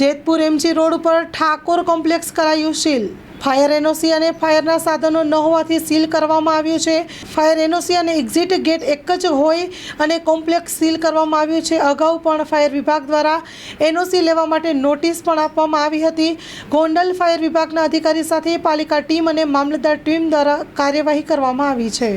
Jetpur MG road ઉપર Thakor complex કરાયું seal. Fire NOC અને ફાયરના સાધનો ન હોવાથી સીલ કરવામાં આવ્યું છે. ફાયર એનઓસી અને એક્ઝિટ ગેટ એક જ હોય અને કોમ્પ્લેક્સ સીલ કરવામાં આવ્યું છે. અગાઉ પણ ફાયર વિભાગ દ્વારા એનઓસી લેવા માટે નોટિસ પણ આપવામાં આવી હતી. ગોંડલ ફાયર વિભાગના અધિકારી સાથે પાલિકા ટીમ અને મામલતદાર ટીમ દ્વારા કાર્યવાહી કરવામાં આવી છે.